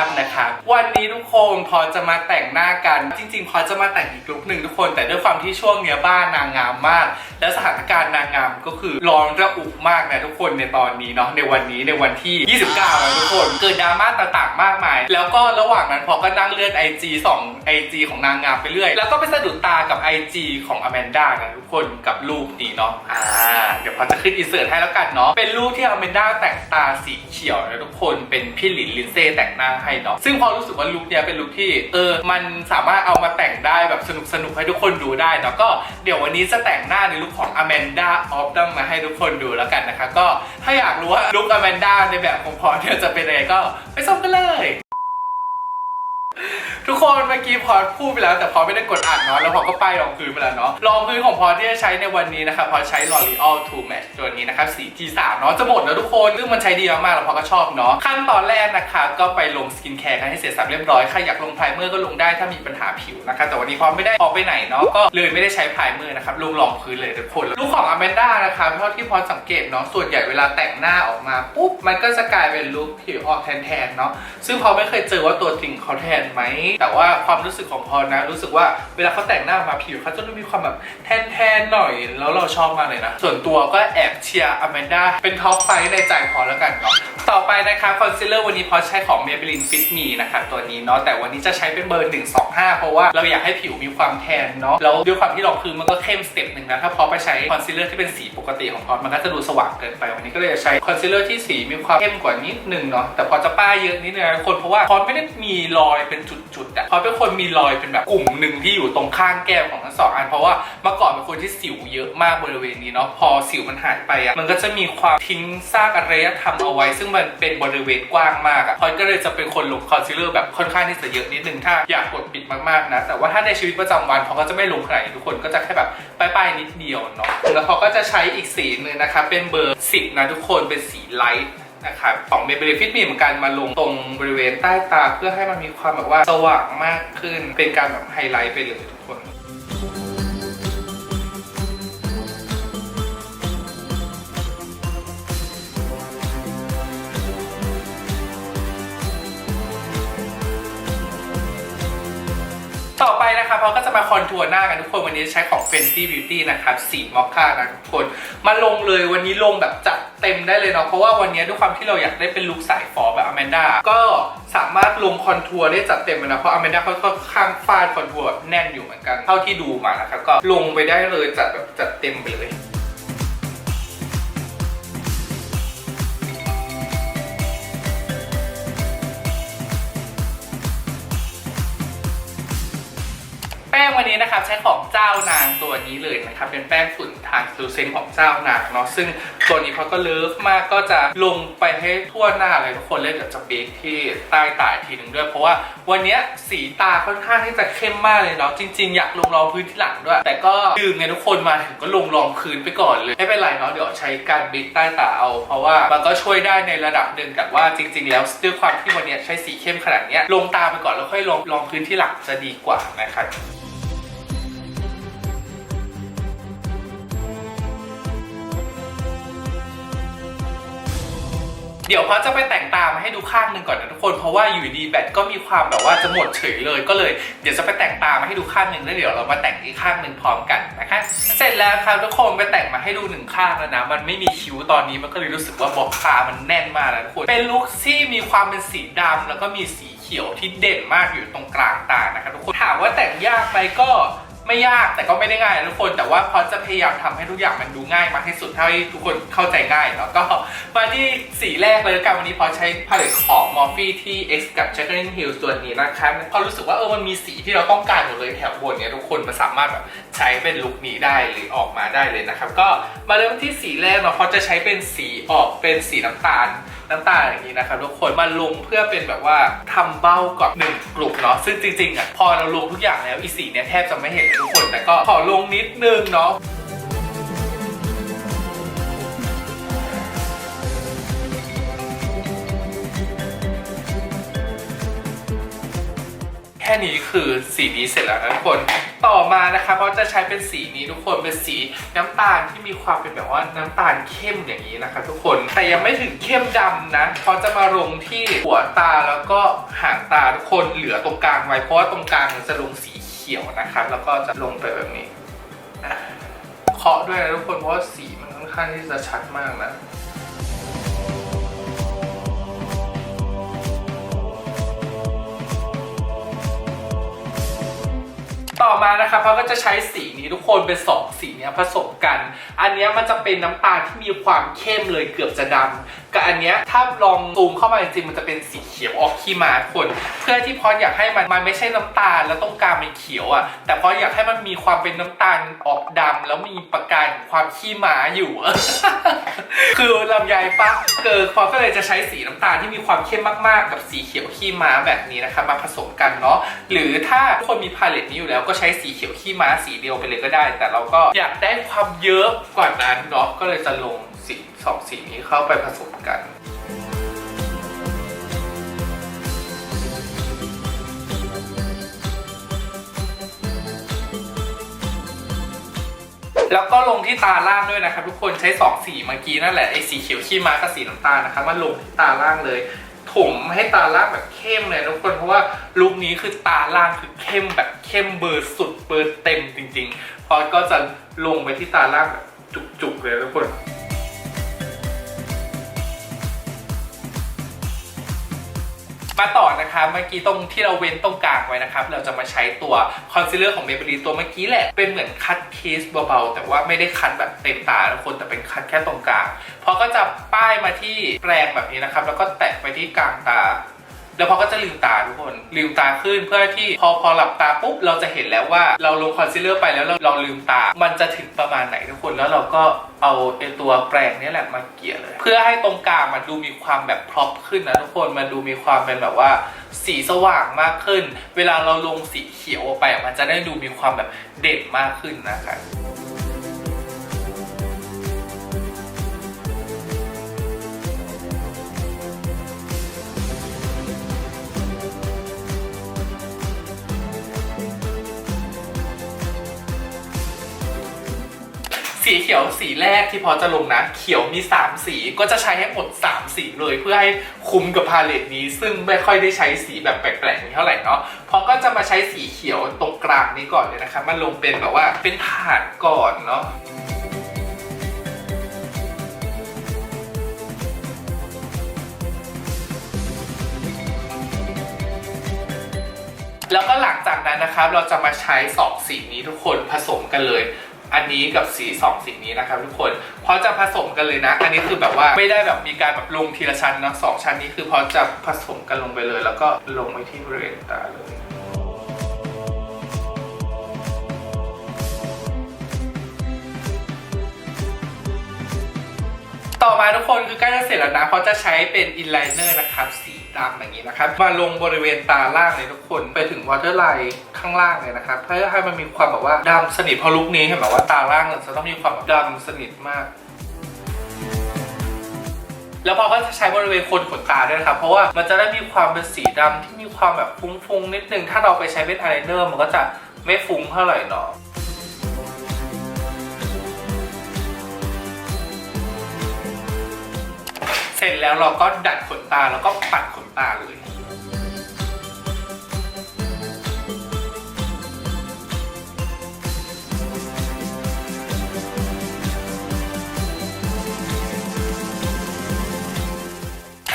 ค่ำนะครับวันนี้ทุกคนพอจะมาแต่งหน้ากัน จริง ๆ พอจะมาแต่งอีกลุคหนึ่งทุกคน แต่ด้วยความที่ช่วงเนี้ยบ้านนางงามมาก และสถานการณ์นางงามก็คือร้อนระอุมากนะทุกคนในตอนนี้เนาะในวันนี้ในวันที่ 29แล้วทุกคนเกิดดราม่าต่างๆ มากมาย แล้วก็ระหว่างนั้นพอก็นั่งเลื่อน IG ส่อง IG ของนางงามไปเรื่อย แล้วก็ไปสะดุดตากับ IG ของอแมนด้านะทุกคนกับรูปนี้เนาะอ่าเดี๋ยวพอจะขึ้นอินเสิร์ตให้แล้วกันเนาะเป็นรูปที่อแมนด้าแต่งตาสีเขียวนะทุกคนเป็นพี่หลินลินเซ่แต่งหน้าให้เนาะซึ่งพอรู้สึกว่าลุคเนี้ยเป็นลุคที่เออมันสามารถเอามาแต่งได้แบบสนุกสนุกให้ทุกคนดูได้เนาะก็เดี๋ยววันนี้จะแต่งหน้าในลุคของอแมนด้าออฟดัมมาให้ทุกคนดูแล้วกันนะคะก็ถ้าอยากรู้ว่าลุคอแมนด้าในแบบของพอเนี่ยจะเป็นยังไงก็ไปชมกันเลย ทุกคนเมื่อกี้พอพูดไปแล้วแต่พอไม่ได้กดอัดเนาะแล้วพอก็ป้ายรองพื้นไปแล้วเนาะรองพื้นของพอที่จะใช้ในวันนี้นะครับพอใช้ L'Oreal True Match ตัวนี้นะครับสี G3 เนาะจะหมดแล้วทุกคนซึ่งมันใช้ดีมากๆแล้วพอก็ชอบเนาะขั้นตอนแรกนะคะก็ไปลงสกินแคร์กันให้เสร็จสับเรียบร้อยใครอยากลงไพรเมอร์ก็ลงได้ถ้ามีปัญหาผิวนะคะแต่วันนี้พอไม่ได้ออกไปไหนเนาะก็เลยไม่ได้ใช้ไพรเมอร์นะครับลงรองพื้นเลยทุกคนลูกของอแมนด้านะคะเท่าที่พอสังเกตเนาะส่วนใหญ่เวลาแต่งหน้าออกมาปุ๊บมันก็จะกลายเป็นลุคผิวออกแทนๆเนาะซึ่งพอไม่เคยเจอว่าตัวจริงเขาแทนไหมแต่ว่าความรู้สึกของพอนะ รู้สึกว่าเวลาเขาแต่งหน้ามาผิวเขาจะดูมีความแบบแทนๆหน่อย แล้วเราชอบมากเลยนะ ส่วนตัวก็แอบเชียร์อแมนด้าเป็นท็อปไฟว์ในใจพอแล้วกันเนาะต่อไปนะคะคอนซีลเลอร์วันนี้พอใช้ของ Maybelline Fit Me นะคะตัวนี้เนาะแต่วันนี้จะใช้เป็นเบอร์ 125 เพราะว่าเราอยากให้ผิวมีความแทนเนาะแล้วด้วยความที่รองพื้นมันก็เข้มสเต็ปหนึ่งนะถ้าพอไปใช้คอนซีลเลอร์ที่เป็นสีปกติของพอมันก็จะดูสว่างเกินไป วันนี้ก็เลยจะใช้คอนซีลเลอร์ที่สีมีความเข้มกว่านิดนึงเนาะแต่พอจะป้ายเยอะนิดนึงคนเพราะว่าพอไม่ได้มีรอยเป็นจุดๆอะพอเป็นคนมีรอยเป็นแบบกลุ่มหนึ่งที่อยู่ตรงข้างแก้มของทั้งสองอัน เพราะว่าเมื่อก่อนเป็นคนที่สิวเยอะมากบริเวณนี้เนาะพอสิวมันหายไปอะมันก็จะมีความทิ้งซากอารยธรรมเอาไว้ ซึ่งมันเป็นบริเวณกว้างมากอะพอยก็เลยจะเป็นคนลงคอนซีลเลอร์แบบค่อนข้างที่จะเยอะนิดนึงถ้าอยากกดปิดมากๆนะแต่ว่าถ้าในชีวิตประจำวันเขาก็จะไม่ลงขนาดทุกคนก็จะแค่แบบป้ายๆนิดเดียวเนาะแล้วเขาก็จะใช้อีกสีหนึ่งนะคะเป็นเบอร์ 10 นะทุกคนเป็นสีไลท์ นะครับของเมเบลฟิตมีเหมือนกันมาลงตรงบริเวณใต้ตาเพื่อให้มันมีความแบบว่าสว่างมากขึ้น เป็นการแบบไฮไลท์ไปเลย ต่อไปนะคะเราก็จะมาคอนทัวร์หน้ากันทุกคนวันนี้ใช้ของ Fenty Beauty นะครับสีมอคค่านะทุกคน มาลงเลยวันนี้ลงแบบจัดเต็มได้เลยเนาะเพราะว่าวันนี้ด้วยความที่เราอยากได้เป็นลุคสายฟอแบบอแมนด้าก็สามารถลงคอนทัวร์ได้จัดเต็มเลยนะเพราะอแมนด้าเขาค่อนข้างฟาดคอนทัวร์แบบแน่นอยู่เหมือนกัน เท่าที่ดูมานะครับก็ลงไปได้เลยจัดแบบจัดเต็มไปเลย งวันนี้นะครับใช้ของเจ้านางตัวนี้เลยนะครับเป็นแป้งฝุ่นทางซูเซนของเจ้านางเนาะซึ่งตัวนี้เขาก็เลิฟมากก็จะลงไปให้ทั่วหน้าเลยทุกคนเลยเดี๋ยวจะเบรกที่ใต้ตาทีหนึ่งด้วย เพราะว่าวันนี้สีตาค่อนข้างที่จะเข้มมากเลยเนาะจริง ๆ อยากลงรองพื้นที่หลังด้วย แต่ก็ลืมไงทุกคนมาถึงก็ลงรองพื้นไปก่อนเลยไม่เป็นไรเนาะเดี๋ยวใช้การเบรกใต้ตาเอา เพราะว่ามันก็ช่วยได้ในระดับหนึ่งแต่ว่าจริง ๆ แล้วด้วยความที่วันนี้ใช้สีเข้มขนาดเนี้ยลงตาไปก่อนแล้วค่อยลงรองพื้นที่หลังจะดีกว่านะครับ เดี๋ยวพอจะไปแต่งตามาให้ดูข้างหนึ่งก่อนนะทุกคน เพราะว่าอยู่ดีแบตก็มีความแบบว่าจะหมดเฉยเลย ก็เลยเดี๋ยวจะไปแต่งตามาให้ดูข้างหนึ่งแล้วเดี๋ยวเรามาแต่งอีกข้างหนึ่งพร้อมกันนะคะ เสร็จแล้วครับทุกคนไปแต่งมาให้ดูหนึ่งข้างแล้วนะ มันไม่มีคิ้วตอนนี้มันก็เลยรู้สึกว่าบอกคามันแน่นมากนะทุกคน เป็นลุคที่มีความเป็นสีดำแล้วก็มีสีเขียวที่เด่นมากอยู่ตรงกลางตานะครับทุกคน ถามว่าแต่งยากไหมก็ ไม่ยากแต่ก็ไม่ได้ง่ายนะทุกคน แต่ว่าพอจะพยายามทำให้ทุกอย่างมันดูง่ายมากที่สุดเท่าที่ทุกคนเข้าใจง่ายเนาะก็มาที่สีแรกเลยกันวันนี้พอใช้พาเลตของ Morphe ที่ X กับ c h e c k e r i n g Hills ตัวนี้นะครับพอรู้สึกว่าเออมันมีสีที่เราต้องการหมดเลยแถวบนเนี่ยทุกคนมันสามารถแบบใช้เป็นลุคนี้ได้หรือออกมาได้เลยนะครับก็มาเริ่มที่สีแรกเนาะพอจะใช้เป็นสีออกเป็นสีน้ำตาล น้ำตาอย่างนี้นะครับทุกคนมาลงเพื่อเป็นแบบว่าทำเบ้าก่อนหนึ่งกลุ่มเนาะซึ่งจริงๆอะพอเราลงทุกอย่างแล้วอีสีเนี่ยแทบจะไม่เห็นทุกคน แต่ก็ขอลงนิดนึงเนาะ ค่นี้คือสีนี้เสร็จแล้วนะทุกคน ต่อมานะคะเพราจะใช้เป็นสีนี้ทุกคนเป็นสีน้ำตาลที่มีความเป็นแบบว่าน้ำตาลเข้มอย่างนี้นะคะ ทุกคนแต่ยังไม่ถึงเข้มดำนะเพราจะมาลงที่หัวตาแล้วก็หางตาทุกคนเหลือตรงกลางไว้เพราะว่าตรงกลางจะลงสีเขียวนะครับแล้วก็จะลงไปแบบนี้เคาะด้วยนะทุกคนเพราะว่าสีมันค่อนข้างที่จะชัดมากนะ ต่อมานะครับเขาก็จะใช้สีนี้ทุกคนเป็นสองสีเนี้ยผสมกัน อันนี้มันจะเป็นน้ำตาลที่มีความเข้มเลยเกือบจะดำกับอันเนี้ยถ้าลองซูมเข้ามาจริงๆมันจะเป็นสีเขียวออกขี้มาคน เพื่อที่พออยากให้มันมันไม่ใช่น้ำตาลแล้วตรงกางเป็นเขียวอะแต่พออยากให้มันมีความเป็นน้ำตาลออกดำแล้วมีประกายของความขี้มาอยู่คือลำไยปะเกิดพอก็เลยจะใช้สีน้ำตาลที่มีความเข้มมากๆ กับสีเขียวขี้มาแบบนี้นะคะมาผสมกันเนาะหรือถ้าคนมีพาเลตนี้อยู่แล้วก็ใช้สีเขียวขี้ม้าสีเดียวไปเลยก็ได้ แต่เราก็อยากได้ความเยอะกว่านั้นเนาะก็เลยจะลงสีสองสีนี้เข้าไปผสมกันแล้วก็ลงที่ตาล่างด้วยนะครับทุกคนใช้สองสีเมื่อกี้นั่นแหละไอ้สีเขียวขี้ม้ากับสีน้ำตาลนะครับมาลงที่ตาล่างเลย ถมให้ตาล่างแบบเข้มเลยทุกคนเพราะว่าลุคนี้คือตาล่างคือเข้มแบบเข้มเบอร์สุดเบอร์เต็มจริงๆพอก็จะลงไปที่ตาล่างแบบจุกๆเลยทุกคน มาต่อนะคะเมื่อกี้ตรงที่เราเว้นตรงกลางไว้นะครับ เราจะมาใช้ตัวคอนซีลเลอร์ของเมเบลีตัวเมื่อกี้แหละ เป็นเหมือนคัดเคสเบาๆ แต่ว่าไม่ได้คัดแบบเต็มตาทุกคนแต่เป็นคัดแค่ตรงกลางพอก็จะป้ายมาที่แปรงแบบนี้นะครับ แล้วก็แตะไปที่กลางตา แล้วพอก็จะลืมตาทุกคนลืมตาขึ้นเพื่อที่พอพอหลับตาปุ๊บเราจะเห็นแล้วว่าเราลงคอนซีลเลอร์ไปแล้วเราเราลืมตา มันจะถึงประมาณไหนทุกคนแล้วเราก็เอาไอตัวแปรงนี้แหละมาเกี่ยเลย เพื่อให้ตรงกลางมันดูมีความแบบพร็อพขึ้นนะทุกคนมันดูมีความเป็นแบบว่าสีสว่างมากขึ้น เวลาเราลงสีเขียวไปมันจะได้ดูมีความแบบเด่นมากขึ้นนะคะ สีเขียวสีแรกที่พอจะลงนะ เขียวมี 3 สีก็จะใช้ให้หมด 3 สีเลยเพื่อให้คุ้มกับพาเลตนี้ ซึ่งไม่ค่อยได้ใช้สีแบบแปลกๆนี้เท่าไหร่เนาะพอก็จะมาใช้สีเขียวตรงกลางนี้ก่อนเลยนะคะมันลงเป็นแบบว่าเป็นฐานก่อนเนาะแล้วก็หลังจากนั้นนะครับเราจะมาใช้2สีนี้ทุกคนผสมกันเลย อันนี้กับสี2สีนี้นะครับทุกคนเพราะจะผสมกันเลยนะ อันนี้คือแบบว่าไม่ได้แบบมีการแบบลงทีละชั้นนะสองชั้นนี้คือพอจะผสมกันลงไปเลย แล้วก็ลงไปที่บริเวณตาเลยต่อมาทุกคนคือใกล้จะเสร็จแล้วนะเพราะจะใช้เป็นอินไลเนอร์นะครับ สีดำอย่างนี้นะครับ มาลงบริเวณตาล่างเลยทุกคนไปถึงวอเตอร์ไลน์ ข้างล่างเลยนะครับเพื่อให้มันมีความแบบว่าดำสนิทเพอลุกนี้เห็นไหมว่าตาล่างเราจะต้องมีความแบบดำสนิทมาก แล้วพอก็จะใช้บริเวณโคนขนตาด้วยครับ เพราะว่ามันจะได้มีความเป็นสีดำที่มีความแบบฟุ้งๆนิดนึง ถ้าเราไปใช้เป็นอายไลเนอร์มันก็จะไม่ฟุ้งเท่าไหร่เนาะเสร็จแล้วเราก็ดัดขนตาแล้วก็ปัดขนตาเลย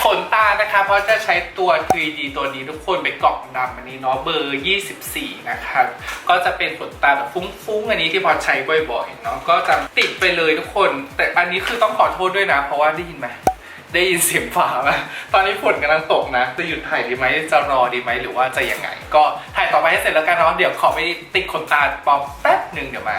ขนตานะคะเพราะจะใช้ตัว 3D ตัวนี้ทุกคนเป็นกล่องดำอันนี้เนาะเบอร์ 24 นะครับก็จะเป็นขนตาแบบฟุ้งๆ อันนี้ที่พอใช้บ่อยๆเนาะก็จะติดไปเลยทุกคน แต่อันนี้คือต้องขอโทษด้วยนะ เพราะว่าได้ยินไหมได้ยินเสียงฟ้าไหมตอนนี้ฝนกำลังตกนะ จะหยุดถ่ายดีไหมจะรอดีไหมหรือว่าจะยังไง ก็ถ่ายต่อไปให้เสร็จแล้วกันเนาะเดี๋ยวขอไปติดขนตาปลอมแป๊บหนึ่งเดี๋ยวมา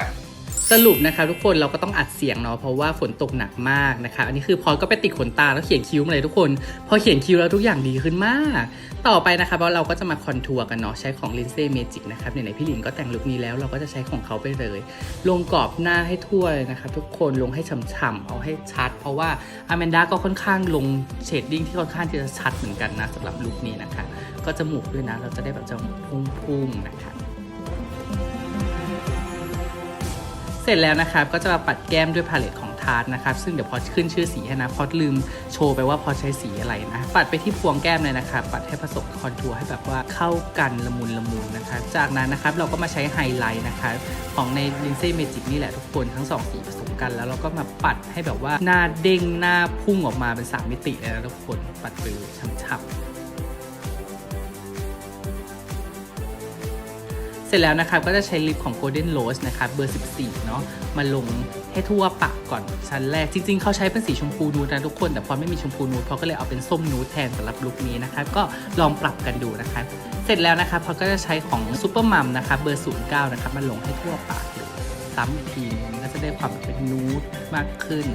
สรุปนะคะทุกคนเราก็ต้องอัดเสียงเนาะเพราะว่าฝนตกหนักมากนะคะ อันนี้คือพอก็ไปติดขนตาแล้วเขียนคิ้วมาเลยทุกคน พอเขียนคิ้วแล้วทุกอย่างดีขึ้นมาก ต่อไปนะคะเพราะเราก็จะมาคอนทัวร์กันเนาะใช้ของ l i n เซ่เมจิกนะครับไหนๆพี่หลินก็แต่งลุคนี้แล้วเราก็จะใช้ของเขาไปเลย ลงกรอบหน้าให้ทั่วเลยนะคะทุกคนลงให้ฉ่ำๆเอาให้ชัด เพราะว่าอแมนดาก็ค่อนข้างลงเชดดิ้งที่ค่อนข้างที่จะชัดเหมือนกันนะสำหรับลุคนี้นะคะ ก็จมูกด้วยนะ เราจะได้แบบจมูกพุ่งๆนะคะ เสร็จแล้วนะครับก็จะมาปัดแก้มด้วยพาเลตของทาร์ตนะครับซึ่งเดี๋ยวพอขึ้นชื่อสีให้นะพอลืมโชว์ไปว่าพอใช้สีอะไรนะ ปัดไปที่พวงแก้มเลยนะครับปัดให้ผสมคอนทัวร์ให้แบบว่าเข้ากันละมุนละมุนนะครับจากนั้นนะครับเราก็มาใช้ไฮไลท์นะครับของใน l i n s e y Magic นี่แหละทุกคนทั้งสองสีผสมกัน แล้วเราก็มาปัดให้แบบว่าหน้าเด้งหน้าพุ่งออกมาเป็นสามมิติเลยนะทุกคนปัดไปเลยช่ำๆ เสร็จแล้วนะครับก็จะใช้ลิปของ Golden Rose นะครับเบอร์ 14 เนาะมาลงให้ทั่วปากก่อนชั้นแรก จริง ๆ เขาใช้เป็นสีชมพูนูดนะทุกคน แต่พอไม่มีชมพูนูดพอก็เลยเอาเป็นส้มนูดแทนสำหรับลุคนี้นะครับก็ลองปรับกันดูนะครับเสร็จแล้วนะครับพอก็จะใช้ของ Super Mum นะครับเบอร์ 09 นะครับมาลงให้ทั่วปากซ้ำอีกทีก็จะได้ความเป็นนูดมากขึ้น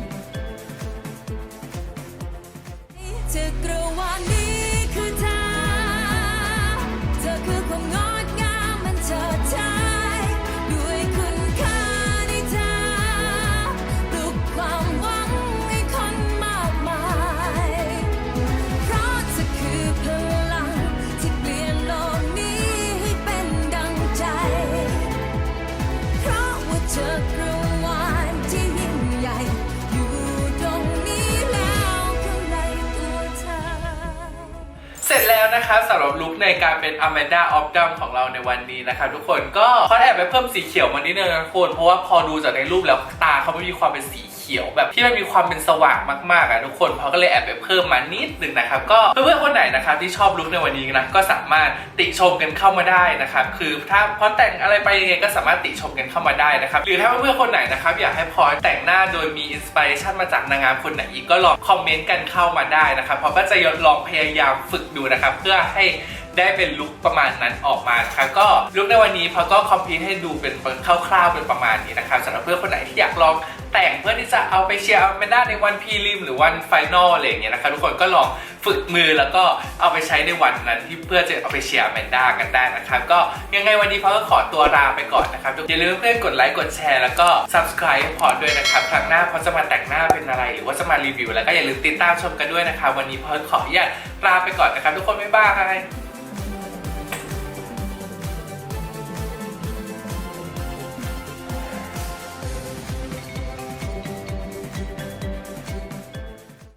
ในการเป็น Amanda of d u m ของเราในวันนี้นะครับทุกคนก็เขาแอบไปเพิ่มสีเขียวมานิดนึงนะทุกคนเพราะว่าพอดูจากในรูปแล้วตาเขาไม่มีความเป็นสีเขียวแบบที่มันมีความเป็นสว่างมากๆอะทุกคนเขาก็เลยแอบไปเพิ่มมานิดนึงนะครับก็เพื่อนๆคนไหนนะครับที่ชอบลุคในวันนี้นะก็สามารถติชมกันเข้ามาได้นะครับคือถ้าพอแต่งอะไรไปยังไงก็สามารถติชมกันเข้ามาได้นะครับหรือถ้าเพื่อนๆคนไหนนะครับอยากให้พอแต่งหน้าโดยมีอินสปิเรชันมาจากนางงามคนไหนอีกก็ลองคอมเมนต์กันเข้ามาได้นะครับเพราะก็จะลองพยายามฝึกดูนะครับเพื่อให้ ได้เป็นลุคประมาณนั้นออกมานะครับก็ลุคในวันนี้พอก็คอมพิวให้ดูเป็นคร่าวๆเป็นประมาณนี้นะครับสำหรับเพื่อนคนไหนที่อยากลองแต่งเพื่อที่จะเอาไปเชียร์เอาไปได้ในวันพรีลิมหรือวันไฟนอลอะไรอย่างเงี้ยนะครับทุกคนก็ลองฝึกมือแล้วก็เอาไปใช้ในวันนั้นที่เพื่อจะเอาไปเชียร์แมนด้ากันได้นะครับก็ยังไงวันนี้พอก็ขอตัวลาไปก่อนนะครับอย่าลืมเพื่อนกดไลค์กดแชร์แล้วก็ subscribe ให้พอด้วยนะครับครั้งหน้าพอจะมาแต่งหน้าเป็นอะไร หรือว่าจะมารีวิวแล้วก็อย่าลืมติดตามชมกันด้วยนะครับวันนี้พอขออนุญาตลาไปก่อนนะครับทุกคนบ๊ายบาย